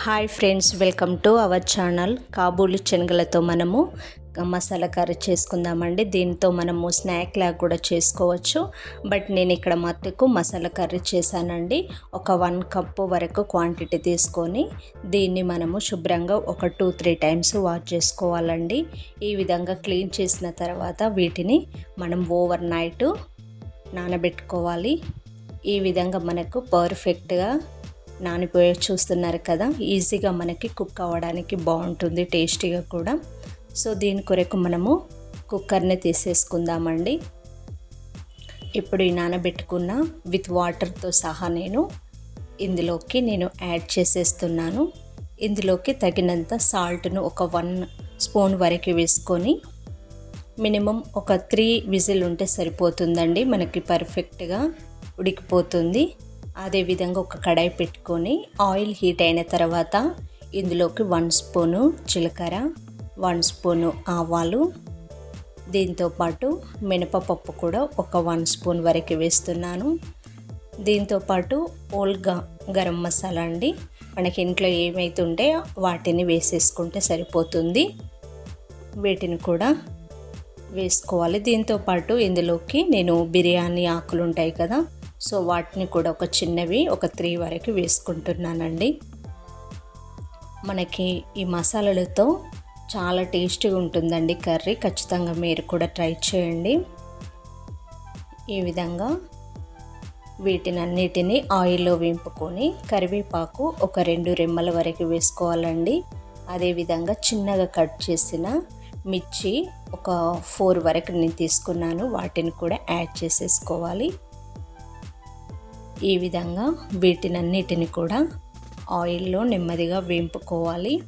Hi friends welcome to our channel Kabuli శనగలతో మనము masala curry చేసుకుందామండి దీంతో మనము స్నాక్ లాగా కూడా చేసుకోవచ్చు బట్ నేను ఇక్కడ మత్తుకు మసాలా కర్రీ చేశానండి ఒక వన్ కప్పు వరకు క్వాంటిటీ తీసుకొని దీన్ని మనము శుభ్రంగా ఒక టూ త్రీ టైమ్స్ వాష్ చేసుకోవాలండి ఈ విధంగా క్లీన్ చేసిన తర్వాత వీటిని మనం ఓవర్ నైట్ నానబెట్టుకోవాలి ఈ విధంగా మనకు పర్ఫెక్ట్గా నానిపోయే చూస్తున్నారు కదా ఈజీగా మనకి కుక్ అవ్వడానికి బాగుంటుంది టేస్టీగా కూడా. సో దీని కొరకు మనము కుక్కర్ని తీసేసుకుందామండి. ఇప్పుడు ఈ నానబెట్టుకున్న విత్ వాటర్తో సహా నేను ఇందులోకి నేను యాడ్ చేసేస్తున్నాను. ఇందులోకి తగినంత సాల్ట్ను ఒక వన్ స్పూన్ వరకు వేసుకొని మినిమం ఒక త్రీ విజిల్ ఉంటే సరిపోతుందండి మనకి పర్ఫెక్ట్గా ఉడికిపోతుంది. అదేవిధంగా ఒక కడాయి పెట్టుకొని ఆయిల్ హీట్ అయిన తర్వాత ఇందులోకి వన్ స్పూను జీలకర్ర వన్ స్పూను ఆవాలు దీంతోపాటు మినపపప్పు కూడా ఒక వన్ స్పూన్ వరకు వేస్తున్నాను. దీంతోపాటు ఓల్ గరం మసాలా అండి మనకి ఇంట్లో ఏమైతుంటే వాటిని వేసేసుకుంటే సరిపోతుంది. వీటిని కూడా వేసుకోవాలి. దీంతోపాటు ఇందులోకి నేను బిర్యానీ ఆకులు ఉంటాయి కదా సో వాటిని కూడా ఒక చిన్నవి ఒక త్రీ వరకు వేసుకుంటున్నానండి. మనకి ఈ మసాలాలతో చాలా టేస్టీగా ఉంటుందండి కర్రీ. ఖచ్చితంగా మీరు కూడా ట్రై చేయండి. ఈ విధంగా వీటిని అన్నిటిని ఆయిల్లో వేంపుకొని కరివేపాకు ఒక రెండు రెమ్మల వరకు వేసుకోవాలండి. అదేవిధంగా చిన్నగా కట్ చేసిన మిర్చి ఒక ఫోర్ వరకు నేను తీసుకున్నాను. వాటిని కూడా యాడ్ చేసేసుకోవాలి. ఈ విధంగా వీటినన్నిటిని కూడా ఆయిల్లో నెమ్మదిగా వేంపుకోవాలి.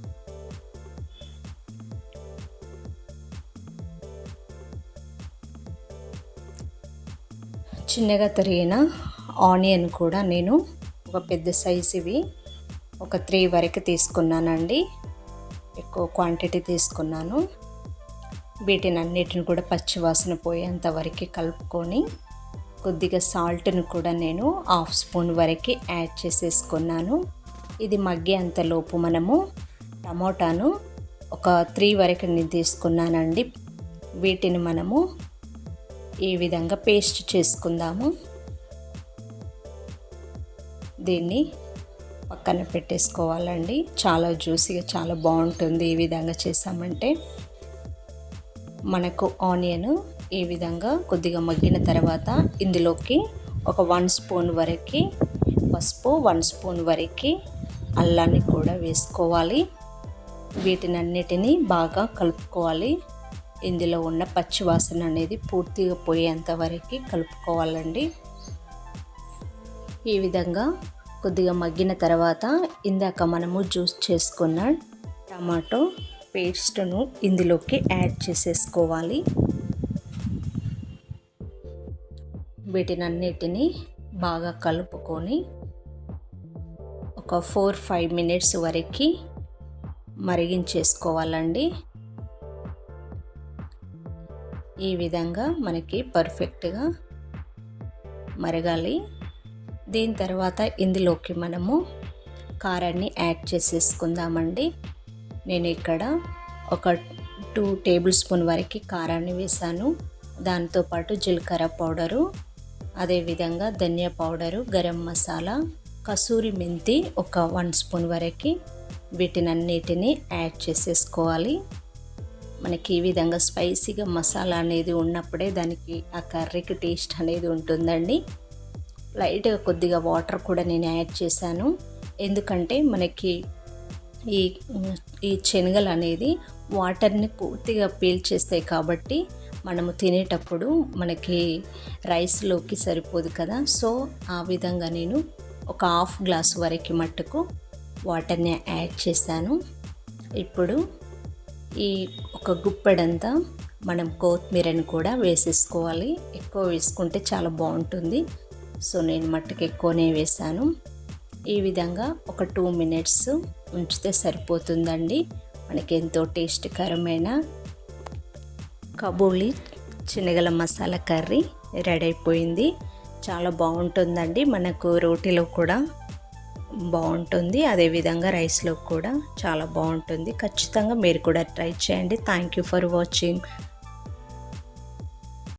చిన్నగా తరిగిన ఆనియన్ కూడా నేను ఒక పెద్ద సైజు ఇవి ఒక త్రీ వరకు తీసుకున్నానండి. ఎక్కువ క్వాంటిటీ తీసుకున్నాను. వీటిని అన్నిటిని కూడా పచ్చివాసన పోయేంత వరకు కలుపుకొని కొద్దిగా సాల్ట్ను కూడా నేను హాఫ్ స్పూన్ వరకు యాడ్ చేసేసుకున్నాను. ఇది మగ్గేంతలోపు మనము టమోటాను ఒక త్రీ వరకు నేను తీసుకున్నానండి. వీటిని మనము ఈ విధంగా పేస్ట్ చేసుకుందాము. దీన్ని పక్కన పెట్టేసుకోవాలండి. చాలా జ్యూసీగా చాలా బాగుంటుంది ఈ విధంగా చేసామంటే. మనకు ఆనియన్ ఈ విధంగా కొద్దిగా మగ్గిన తర్వాత ఇందులోకి ఒక వన్ స్పూన్ వరకు పసుపు వన్ స్పూన్ వరకు అల్లాన్ని కూడా వేసుకోవాలి. వీటిని అన్నిటినీ బాగా కలుపుకోవాలి. ఇందులో ఉన్న పచ్చివాసన అనేది పూర్తిగా పోయేంత వరకు కలుపుకోవాలండి. ఈ విధంగా కొద్దిగా మగ్గిన తర్వాత ఇందాక మనము జ్యూస్ చేసుకున్న టమాటో పేస్ట్ను ఇందులోకి యాడ్ చేసేసుకోవాలి. వీటినన్నిటిని బాగా కలుపుకొని ఒక ఫోర్ ఫైవ్ మినిట్స్ వరకు మరిగించేసుకోవాలండి. ఈ విధంగా మనకి పర్ఫెక్ట్గా మరగాలి. దీని తర్వాత ఇందులోకి మనము కారాన్ని యాడ్ చేసేసుకుందామండి. నేను ఇక్కడ ఒక టూ టేబుల్ స్పూన్ వరకు కారాన్ని వేసాను. దాంతోపాటు జీలకర్ర పౌడరు అదేవిధంగా ధనియా పౌడరు గరం మసాలా కసూరి మెంతి ఒక వన్ స్పూన్ వరకు. వీటినన్నిటిని యాడ్ చేసేసుకోవాలి. మనకి ఈ విధంగా స్పైసీగా మసాలా అనేది ఉన్నప్పుడే దానికి ఆ కర్రీకి టేస్ట్ అనేది ఉంటుందండి. లైట్గా కొద్దిగా వాటర్ కూడా నేను యాడ్ చేశాను. ఎందుకంటే మనకి ఈ ఈ శనగలు అనేది వాటర్ని పూర్తిగా పీల్చేస్తాయి కాబట్టి మనము తినేటప్పుడు మనకి రైస్లోకి సరిపోదు కదా. సో ఆ విధంగా నేను ఒక హాఫ్ గ్లాస్ వరకు మట్టుకు వాటర్ని యాడ్ చేశాను. ఇప్పుడు ఈ ఒక గుప్పెడంతా మనం కొత్తిమీరని కూడా వేసేసుకోవాలి. ఎక్కువ వేసుకుంటే చాలా బాగుంటుంది. సో నేను మట్టుకు ఎక్కువనే వేసాను ఈ విధంగా ఒక టూ మినిట్స్ ఉంచితే సరిపోతుందండి. మనకి ఎంతో టేస్ట్కరమైన కబూలి శనగల మసాలా కర్రీ రెడీ అయిపోయింది. చాలా బాగుంటుందండి. మనకు రోటీలో కూడా బాగుంటుంది. అదేవిధంగా రైస్లో కూడా చాలా బాగుంటుంది. ఖచ్చితంగా మీరు కూడా ట్రై చేయండి. Thank you for watching.